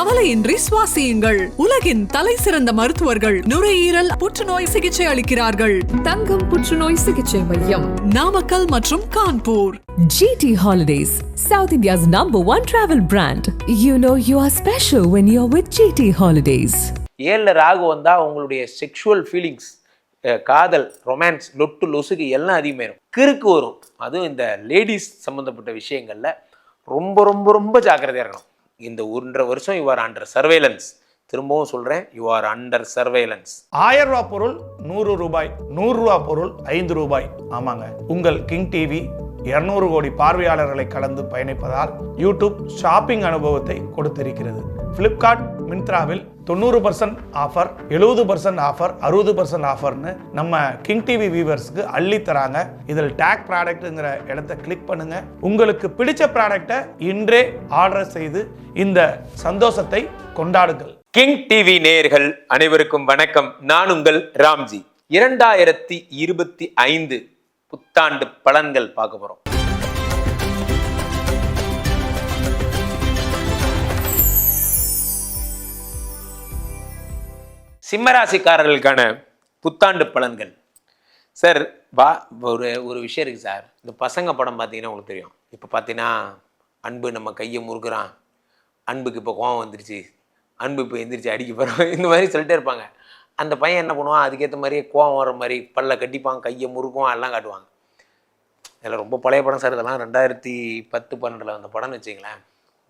கவலையின்றி சுவாசியுங்கள். உலகின் தலை சிறந்த மருத்துவர்கள் நுரையீரல் புற்றுநோய் சிகிச்சை அளிக்கிறார்கள். தங்கம் புற்றுநோய் சிகிச்சை மையம் நாமக்கல் மற்றும் Kanpur. GT Holidays, South India's number one travel brand. You know you are special when you're with GT Holidays. ஏழில் ராகு வந்தால் உங்களுடைய செக்ஷுவல் ஃபீலிங்ஸ் காதல் ரொமான்ஸ் லொட்டு லொசுக்கு எல்லாம் அதிகமாயிரும் கிறுக்கு வரும். அதுவும் இந்த லேடிஸ் சம்மந்தப்பட்ட விஷயங்களில் ரொம்ப ரொம்ப ரொம்ப ஜாக்கிரதையாக இருக்கணும். இந்த ஒன்றரை வருஷம் யூ ஆர் அண்டர் சர்வேலன்ஸ் திரும்பவும் சொல்கிறேன் யூ ஆர் அண்டர் சர்வேலன்ஸ் ஆயிரம் ரூபாய் பொருள் நூறு ரூபாய் நூறு ரூபாய் பொருள் ஐந்து ரூபாய். ஆமாங்க. உங்கள் கிங் டிவி 200 கோடி பார்வையாளர்களை கடந்து பயணிப்பதால் யூடியூப் ஷாப்பிங் அனுபவத்தை கொடுத்திருக்கிறது. ஃப்ளிப்கார்ட் மின்த்ராவில் தொண்ணூறு பர்சன்ட் ஆஃபர் எழுபது பர்சன்ட் ஆஃபர் அறுபது பர்சன்ட் ஆஃபர்னு நம்ம கிங் டிவி வியூவர்ஸ்க்கு அள்ளி தராங்க. இதில் டேக் ப்ராடக்ட்டுங்கிற இடத்த கிளிக் பண்ணுங்க. உங்களுக்கு பிடிச்ச ப்ராடக்டை இன்றே ஆர்டர் செய்து இந்த சந்தோஷத்தை கொண்டாடுங்கள். கிங் டிவி நேயர்கள் அனைவருக்கும் வணக்கம். நான் உங்கள் ராம்ஜி. இரண்டாயிரத்தி இருபத்தி ஐந்து புத்தாண்டு பலன்கள் பார்க்க போகிறோம் சிம்மராசிக்காரர்களுக்கான புத்தாண்டு பலன்கள். சார் வா ஒரு ஒரு விஷயம் இருக்குது சார் இந்த பசங்க படம் பார்த்தீங்கன்னா உங்களுக்கு தெரியும். இப்போ பார்த்தீங்கன்னா அன்பு நம்ம கையை முறுக்குறான். அன்புக்கு இப்போ கோவம் வந்துருச்சு. அன்பு இப்போ எந்திரிச்சு அடிக்க போகிறோம் இந்த மாதிரி சொல்லிட்டே இருப்பாங்க. அந்த பையன் என்ன பண்ணுவான்? அதுக்கேற்ற மாதிரியே கோவம் வர மாதிரி பல்ல கட்டிப்பான் கையை முறுக்குவான் எல்லாம் காட்டுவாங்க. இதில் ரொம்ப பழைய படம் சார் இதெல்லாம் ரெண்டாயிரத்தி பத்து பன்னெண்டில் வந்த படம்னு வச்சிங்களேன்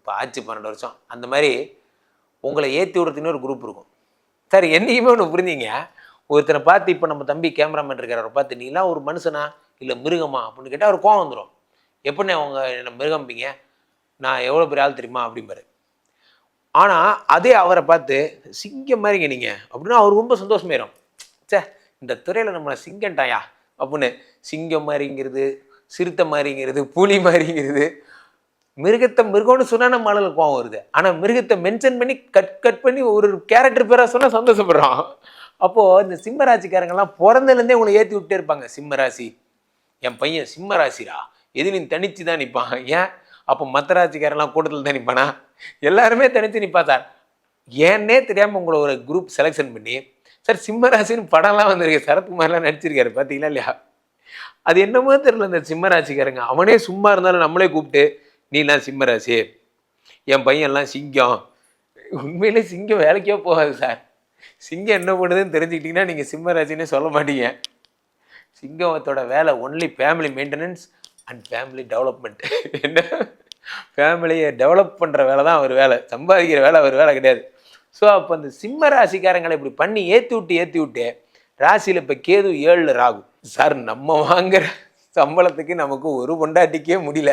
இப்போ ஆச்சு பன்னெண்டு வருஷம். அந்த மாதிரி உங்களை ஏற்றி விடுறதுன்னு ஒரு குரூப் இருக்கும். சார் என்னைக்குமே ஒன்று புரிஞ்சிங்க. ஒருத்தனை பார்த்து இப்போ நம்ம தம்பி கேமராமேன் இருக்கிறவரை பார்த்து நீலாம் ஒரு மனுஷனா? இல்லை மிருகமா? அப்படின்னு கேட்டால் அவர் கோவம் வந்துடும் எப்படிண்ணே அவங்க என்ன மிருகம்பிங்க? நான் எவ்வளோ பெரிய ஆள் தெரியுமா? அப்படிம்பாரு. ஆனால் அதே அவரை பார்த்து சிங்கம் மாதிரிங்க நீங்கள் அப்படின்னா அவர் ரொம்ப சந்தோஷமாயிரும். ச்சே இந்த துறையில் நம்மளை சிங்கன்ட்டாயா அப்படின்னு சிங்கம் மாதிரிங்கிறது சிறுத்தை மாதிரிங்கிறது புலி மாதிரிங்கிறது மிருகத்தை மிருகம்னு சொன்னால் நம்ம ஆளுங்களுக்கு கோவம் வருது. ஆனால் மிருகத்தை மென்ஷன் பண்ணி கட் கட் பண்ணி ஒரு கேரக்டர் பேராக சொன்னால் சந்தோஷப்படுறோம் அப்போது இந்த சிம்மராசிக்காரங்கெல்லாம் பிறந்ததுலேருந்தே உங்களை ஏற்றி விட்டே இருப்பாங்க. சிம்மராசி என் பையன் சிம்மராசிரா எதிலையும் தனிச்சு தான் நிற்பான் ஏன்? அப்போ மற்ற ராசிக்காரெல்லாம் கூட்டத்தில் தான் நிற்பானா எல்லாருமே தனித்து நிற்பா சார். ஏன்னே தெரியாமல் உங்களை ஒரு குரூப் செலெக்ஷன் பண்ணி சார் சிம்மராசின்னு படம்லாம் வந்திருக்கு. சரத்குமார்லாம் நடிச்சிருக்காரு. பார்த்தீங்களா இல்லையா? அது என்னமோ தெரியல இந்த சிம்மராசிக்காரங்க. அவனே சும்மா இருந்தாலும் நம்மளே கூப்பிட்டு நீலாம் சிம்மராசி. என் பையன்லாம் சிங்கம். உண்மையிலே சிங்கம் வேலைக்கே போகாது சார். சிங்கம் என்ன பண்ணுதுன்னு தெரிஞ்சுக்கிட்டிங்கன்னா நீங்கள் சிம்மராசினே சொல்ல மாட்டீங்க. சிங்கத்தோட வேலை only family maintenance and family development என்ன? ஃபேமிலியை டெவலப் பண்ணுற வேலை தான் அவர் வேலை. சம்பாதிக்கிற வேலை அவர் வேலை கிடையாது. ஸோ அப்போ அந்த சிம்ம ராசிக்காரங்களை இப்படி பண்ணி ஏற்றி விட்டு ஏற்றி விட்டு ராசியில் இப்போ கேது ஏழில் ராகு. சார் நம்ம வாங்குற சம்பளத்துக்கு நமக்கு ஒரு பொண்டாட்டிக்கே முடியல.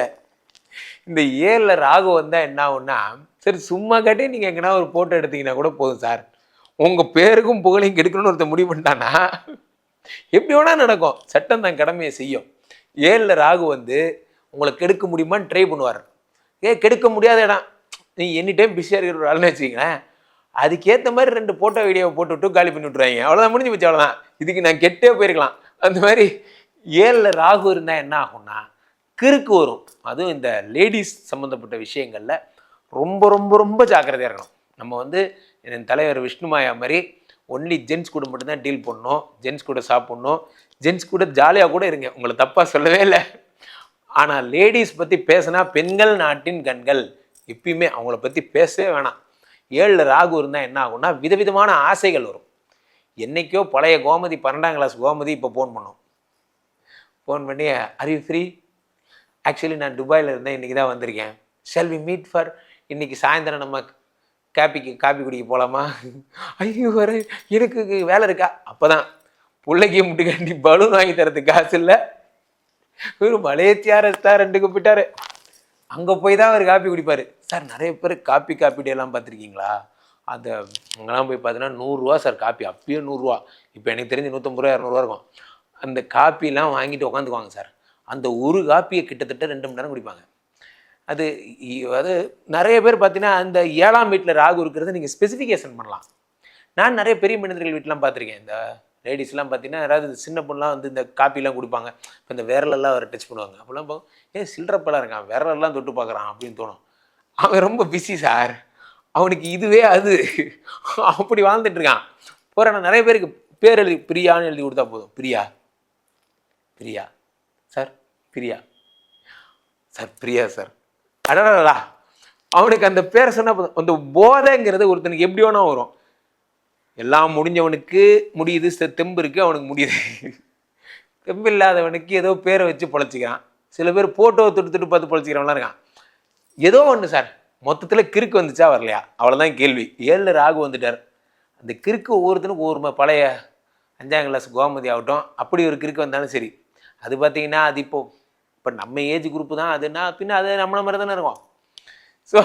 இந்த ஏழில் ராகு வந்தால் என்ன ஆகும்னா சரி சும்மா காட்டி நீங்கள் எங்கன்னா ஒரு ஃபோட்டோ எடுத்தீங்கன்னா கூட போதும் சார். உங்கள் பேருக்கும் புகழையும் கெடுக்கணும்னு ஒருத்தர் முடிவு பண்ணிட்டான்னா எப்படி வேணால் நடக்கும். சட்டம் தான் கடமையை செய்யும். ஏழில் ராகு வந்து உங்களை கெடுக்க முடியுமான்னு ட்ரை பண்ணுவார். ஏ கெடுக்க முடியாத இடம். நீ எனி டைம் பிஸியாக இருக்கிற ஒரு ஆள்னு வச்சுக்கங்களேன். அதுக்கேற்ற மாதிரி ரெண்டு ஃபோட்டோ வீடியோவை போட்டு விட்டு காலி பண்ணி விட்ருவாங்க அவ்வளோதான் முடிஞ்சு போச்சு அவ்வளோதான் இதுக்கு நான் கெட்டே போயிருக்கலாம். அந்த மாதிரி ஏழில் ராகு இருந்தால் என்ன ஆகும்னா கிறுக்கு வரும். அதுவும் இந்த லேடிஸ் சம்மந்தப்பட்ட விஷயங்களில் ரொம்ப ரொம்ப ரொம்ப ஜாக்கிரதையாக இருக்கணும். நம்ம வந்து என் தலைவர் விஷ்ணுமாயா மாதிரி ஒன்லி ஜென்ஸ் கூட மட்டும்தான் டீல் பண்ணணும். ஜென்ஸ் கூட சாப்பிட்ணும். ஜென்ஸ் கூட ஜாலியாக கூட இருங்க. உங்களை தப்பாக சொல்லவே இல்லை. ஆனால் லேடிஸ் பற்றி பேசுனா பெண்கள் நாட்டின் கண்கள். எப்பயுமே அவங்கள பற்றி பேசவே வேணாம். ஏழில் ராகு இருந்தால் என்ன ஆகும்னா விதவிதமான ஆசைகள் வரும். என்னைக்கோ பழைய கோமதி பன்னெண்டாம் கிளாஸ் கோமதி இப்போ ஃபோன் பண்ணோம். ஃபோன் பண்ணி are ஃப்ரீ ஆக்சுவலி நான் துபாயில் இருந்தேன். இன்றைக்கி தான் வந்திருக்கேன். ஷெல் வி மீட் ஃபார் இன்னைக்கு சாயந்தரம் நம்ம காப்பிக்கு காப்பி குடிக்க போகலாமா ஐயோ வர எனக்கு வேலை இருக்கா? அப்போ தான் பிள்ளைக்கு முட்டுக்காண்டி பலூன் வாங்கி தரதுக்கு காசு இல்லை. ஒரு மலேசியா ரெஸ்டாரண்ட்டுக்கு போயிட்டாரு. அங்கே போய் தான் அவர் காப்பி குடிப்பார். சார் நிறைய பேர் காப்பி காப்பி எல்லாம் பார்த்துருக்கீங்களா? அந்த அங்கெல்லாம் போய் பார்த்தீங்கன்னா நூறுரூவா சார் காப்பி அப்பயே நூறுரூவா இப்போ எனக்கு தெரிஞ்சு நூற்றம்பது ரூபா இரநூறுவா இருக்கும். அந்த காப்பிலாம் வாங்கிட்டு உட்காந்துக்குவாங்க சார். அந்த ஒரு காப்பியை கிட்டத்தட்ட ரெண்டு மணி நேரம் குடிப்பாங்க. அது அது நிறைய பேர் பார்த்தீங்கன்னா அந்த ஏழாம் வீட்டில் ராகு இருக்கிறத நீங்கள் ஸ்பெசிஃபிகேஷன் பண்ணலாம். நான் நிறைய பெரிய மனிதர்கள் வீட்டிலாம் பார்த்துருக்கேன். இந்த லேடிஸ்லாம் பார்த்தீங்கன்னா யாராவது சின்ன பொண்ணுலாம் வந்து இந்த காப்பிலாம் குடிப்பாங்க. இப்போ இந்த விரலெல்லாம் அவர் டச் பண்ணுவாங்க. அப்போல்லாம் போ ஏன் சில்லறப்பெல்லாம் இருக்கான். விரலெல்லாம் தொட்டு பார்க்குறான் அப்படின்னு தோணும். அவன் ரொம்ப பிஸி சார். அவனுக்கு இதுவே அது. அப்படி வாழ்ந்துட்டு இருக்கான். போகிற நிறைய பேருக்கு பேர் எழுதி பிரியான்னு எழுதி கொடுத்தா போதும். Priya? Priya? Priya. Sir Priya sir. அடடா அவனுக்கு அந்த பேரை சொன்னால் அந்த போதைங்கிறது ஒருத்தனுக்கு எப்படி வேணால் வரும். எல்லாம் முடிஞ்சவனுக்கு முடியுது தெம்பு இருக்குது அவனுக்கு முடியுது. தெம்பு இல்லாதவனுக்கு ஏதோ பேரை வச்சு பொழைச்சிக்கிறான். சில பேர் ஃபோட்டோவை தொட்டு தொட்டு பார்த்து பொழைச்சிக்கிறவன்லாம் இருக்கான். ஏதோ ஒன்று சார். மொத்தத்தில் கிறுக்கு வந்துச்சா வரலையா? அவ்வளோதான் கேள்வி. ஏழில் ராகு வந்துட்டார். அந்த கிறுக்கு ஒவ்வொருத்தனுக்கு ஒவ்வொரு பழைய அஞ்சாம் கிளாஸ் கோமதி ஆகட்டும். அப்படி ஒரு கிறுக்கு வந்தாலும் சரி. அது பார்த்தீங்கன்னா அது இப்போது இப்போ நம்ம ஏஜ் குரூப்பு தான் அதுன்னா பின்ன அது நம்மளை மாதிரி தானே இருக்கும். ஸோ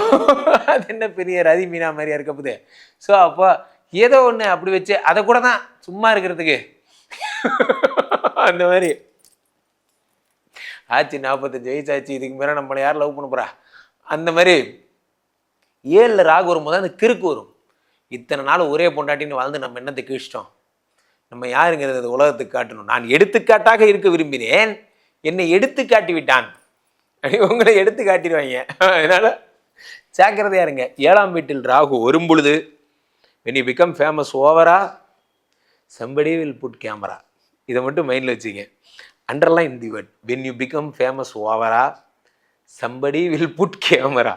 அது என்ன பெரிய ரதி மீனா மாதிரியா இருக்க போகுது. ஸோ அப்போ ஏதோ ஒன்று அப்படி வச்சு அதை கூட தான் சும்மா இருக்கிறதுக்கு. அந்த மாதிரி. ஆச்சு நாற்பத்தஞ்சு வயசு ஆச்சு இதுக்கு மேலே நம்மளை யார் லவ் பண்ண போறா? அந்த மாதிரி. ஏழில் ராகு வரும்போது அந்த கிறுக்கு வரும். இத்தனை நாள் ஒரே பொண்டாட்டின்னு வாழ்ந்து நம்ம என்னத்தை கீழ்ச்சிட்டோம்? நம்ம யாருங்கிறது உலகத்துக்கு காட்டணும். நான் எடுத்துக்காட்டாக இருக்க விரும்பினேன். என்னை எடுத்து காட்டி விட்டான் உங்களை எடுத்து காட்டிடுவாங்க. அதனால ஜாக்கிரதையா இருங்க. ஏழாம் வீட்டில் ராகு வரும் பொழுது யூ பிகம் ஃபேமஸ் ஓவரா சம்படி வில் புட் கேமரா இதை மட்டும் மைண்டில் வச்சுங்க. Underline the word when you become famous ஓவரா சம்படி வில் புட் கேமரா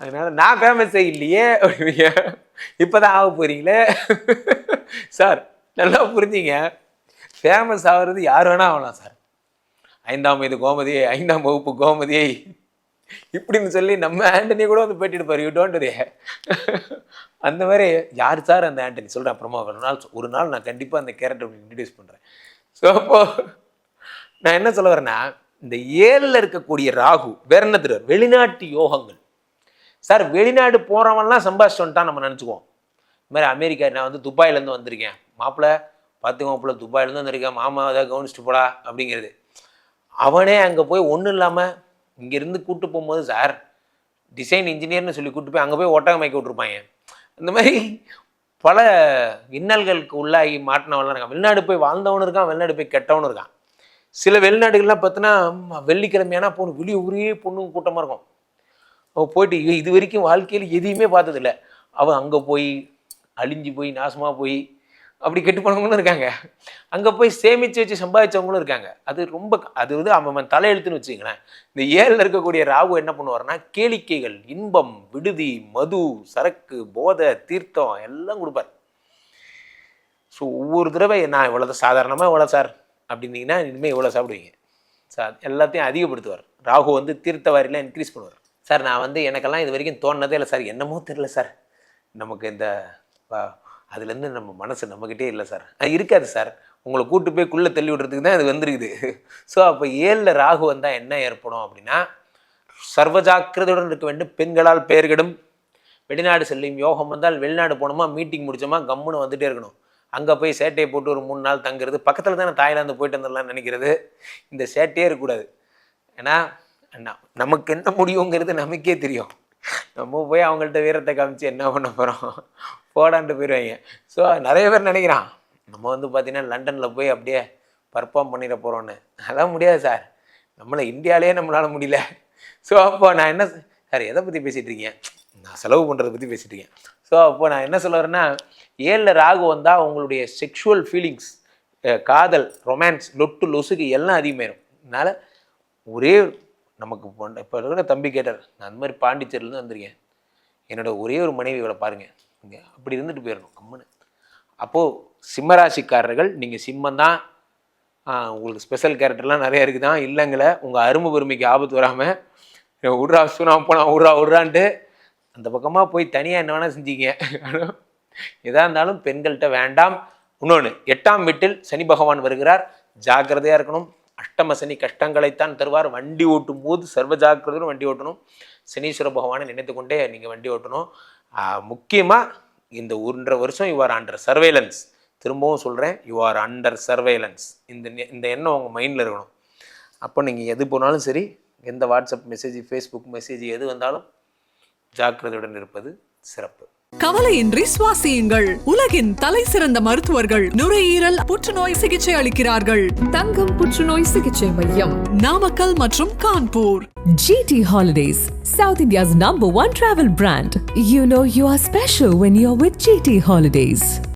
அதனால நான் ஃபேமஸே இல்லையே இப்போ இப்போதான் ஆக போறீங்களே. சார் நல்லா புரிஞ்சுங்க. ஃபேமஸ் ஆகிறது யார் வேணால் ஆகலாம் சார் ஐந்தாம் இது கோமதியை ஐந்தாம் வகுப்பு கோமதியை. இப்படின்னு சொல்லி நம்ம ஆண்டனி கூட வந்து போயிட்டு எடுப்பார் யூ டோன்ட் டே அந்த மாதிரி யார் சார் அந்த ஆண்டனி? சொல்கிறேன் அப்புறமா ஒரு நாள் ஒரு நாள் நான் கண்டிப்பாக அந்த கேரக்டர் இன்ட்ரடியூஸ் பண்ணுறேன் ஸோ அப்போது நான் என்ன சொல்ல வரேன்னா இந்த ஏழில் இருக்கக்கூடிய ராகு வேற என்ன தெரியும்? வெளிநாட்டு யோகங்கள். சார் வெளிநாடு போகிறவன்லாம் சம்பாதிச்சு வந்துட்டான் நம்ம நினச்சிக்குவோம். இந்த மாதிரி அமெரிக்கா நான் வந்து துபாயிலேருந்து வந்திருக்கேன். மாப்பிள்ளை பார்த்துக்கோ மாப்பிள்ளை துபாயிலேருந்து வந்திருக்கேன் மாமா அதை கவனிச்சுட்டு போடா அப்படிங்கிறது. அவனே அங்கே போய் ஒன்றும் இல்லாமல் இங்கேருந்து கூப்பிட்டு போகும்போது சார் டிசைன் இன்ஜினியர்னு சொல்லி கூப்பிட்டு போய் அங்கே போய் ஒட்டகம் மயக்க விட்ருப்பாங்க இந்த மாதிரி பல இன்னல்களுக்கு உள்ளாகி மாட்டினவன்லாம் இருக்கான். வெளிநாடு போய் வாழ்ந்தவனும் இருக்கான் வெளிநாடு போய் கெட்டவனும் இருக்கான். சில வெளிநாடுகள்லாம் பார்த்தோன்னா வெள்ளிக்கிழமையானா பொண்ணு வெளியே ஊரே பொண்ணு கூட்டமாக இருக்கும். அவள் போயிட்டு இது வரைக்கும் வாழ்க்கையில் எதையுமே பார்த்ததில்ல. அவள் அங்கே போய் அழிஞ்சு போய் நாசமாக போய் அப்படி கெட்டு போனவங்களும் இருக்காங்க. அங்கே போய் சேமித்து வச்சு சம்பாதிச்சவங்களும் இருக்காங்க. அது ரொம்ப அது வந்து அவன் தலையெழுத்துன்னு வச்சுங்களேன் இந்த ஏழில் இருக்கக்கூடிய ராகு என்ன பண்ணுவார்னா கேளிக்கைகள் இன்பம் விடுதி மது சரக்கு போதை தீர்த்தம் எல்லாம் கொடுப்பார். ஸோ ஒவ்வொரு தடவை நான் இவ்வளோ சாதாரணமாக இவ்வளோ சார் அப்படின்னீங்கன்னா இனிமேல் இவ்வளோ சாப்பிடுவீங்க. சார் எல்லாத்தையும் அதிகப்படுத்துவார். ராகு வந்து தீர்த்த வாரிலாம் இன்க்ரீஸ் பண்ணுவார். சார் நான் வந்து எனக்கெல்லாம் இது வரைக்கும் தோணுனதே இல்லை சார். என்னமோ தெரில சார். நமக்கு இந்த அதுலேருந்து நம்ம மனசு நம்மக்கிட்டே இல்லை சார். இருக்காது சார். உங்களை கூட்டு போய் குள்ளே தள்ளி விடுறதுக்கு தான் இது வந்திருக்குது. ஸோ அப்போ ஏழில் ராகு வந்தால் என்ன ஏற்படும் அப்படின்னா சர்வஜாக்கிரதையுடன் இருக்க வேண்டும் பெண்களால் பெயர்கிடும் வெளிநாடு செல்லும் யோகம் வந்தால் வெளிநாடு போனோமா மீட்டிங் முடிச்சோமா கம்முன்னு வந்துட்டே இருக்கணும். அங்கே போய் சேட்டையை போட்டு ஒரு மூணு நாள் தங்குறது பக்கத்தில் தானே தாய்லாந்து போயிட்டு வந்துடலாம்னு நினைக்கிறது. இந்த சேட்டையே இருக்கக்கூடாது. ஏன்னா நமக்கு என்ன முடியுங்கிறது நமக்கே தெரியும். நம்ம போய் அவங்கள்ட்ட வீரத்தை காமிச்சு என்ன பண்ண போகிறோம் போடான்ட்டு போயிடுவாங்க ஸோ நிறைய பேர் நினைக்கிறான் நம்ம வந்து பார்த்தீங்கன்னா லண்டனில் போய் அப்படியே பர்ஃபார்ம் பண்ணிட போகிறோன்னு அதெல்லாம் முடியாது சார். நம்மளை இந்தியாவிலே நம்மளால் முடியல. ஸோ அப்போ நான் என்ன சார் எதை பற்றி பேசிகிட்டு இருக்கீங்க? நான் செலவு பண்ணுறதை பற்றி பேசிகிட்டு இருக்கேன். ஸோ அப்போ நான் என்ன சொல்ல வரேன்னா ஏழில் ராகு வந்தால் உங்களுடைய செக்ஷுவல் ஃபீலிங்ஸ் காதல் ரொமான்ஸ் லொட்டு லொசுக்கு எல்லாம் அதிகமாயிரும். அதனால் ஒரே நமக்கு பொண்ணு இப்போ இருக்கிற தம்பி கேட்டார் நான் அந்த மாதிரி பாண்டிச்சேரியிலேருந்து வந்திருக்கேன். என்னோட ஒரே ஒரு மனைவி இவளை பாருங்கள் இங்க அப்படி இருந்துட்டு போயிடணும் கம்முன்னு. அப்போது சிம்மராசிக்காரர்கள் நீங்கள் சிம்மம் தான். உங்களுக்கு ஸ்பெஷல் கேரக்டர்லாம் நிறையா இருக்குது. தான் இல்லைங்கள உங்கள் அருமை பெருமைக்கு ஆபத்து வராமல் விட்றா சுனா போனால் விட்றா விட்றான்ட்டு அந்த பக்கமாக போய் தனியாக என்ன வேணால் செஞ்சீங்க எதாக இருந்தாலும் பெண்கள்கிட்ட வேண்டாம். இன்னொன்று எட்டாம் வீட்டில் சனி பகவான் வருகிறார். ஜாக்கிரதையாக இருக்கணும். அஷ்டம சனி கஷ்டங்களைத்தான் தருவார். வண்டி ஓட்டும் போது சர்வ ஜாக்கிரதையும் வண்டி ஓட்டணும். சனீஸ்வர பகவானை நினைத்து கொண்டே நீங்கள் வண்டி ஓட்டணும். முக்கியமாக இந்த ஒன்றரை வருஷம் யூ ஆர் அண்டர் சர்வேலன்ஸ் திரும்பவும் சொல்கிறேன் யூ ஆர் அண்டர் சர்வேலன்ஸ் இந்த இந்த எண்ணம் உங்கள் மைண்டில் இருக்கணும். அப்போ நீங்கள் எது போனாலும் சரி எந்த வாட்ஸ்அப் மெசேஜ் ஃபேஸ்புக் மெசேஜ் எது வந்தாலும் ஜாக்கிரதையுடன் இருப்பது சிறப்பு கவலையின்றி சுவாசியுங்கள் உலகின் தலை சிறந்த மருத்துவர்கள் நுரையீரல் புற்றுநோய் சிகிச்சை அளிக்கிறார்கள் தங்கம் புற்றுநோய் சிகிச்சை மையம் நாமக்கல் மற்றும் Kanpur GT Holidays, South India's number one travel brand. You know you are special when you're with GT Holidays.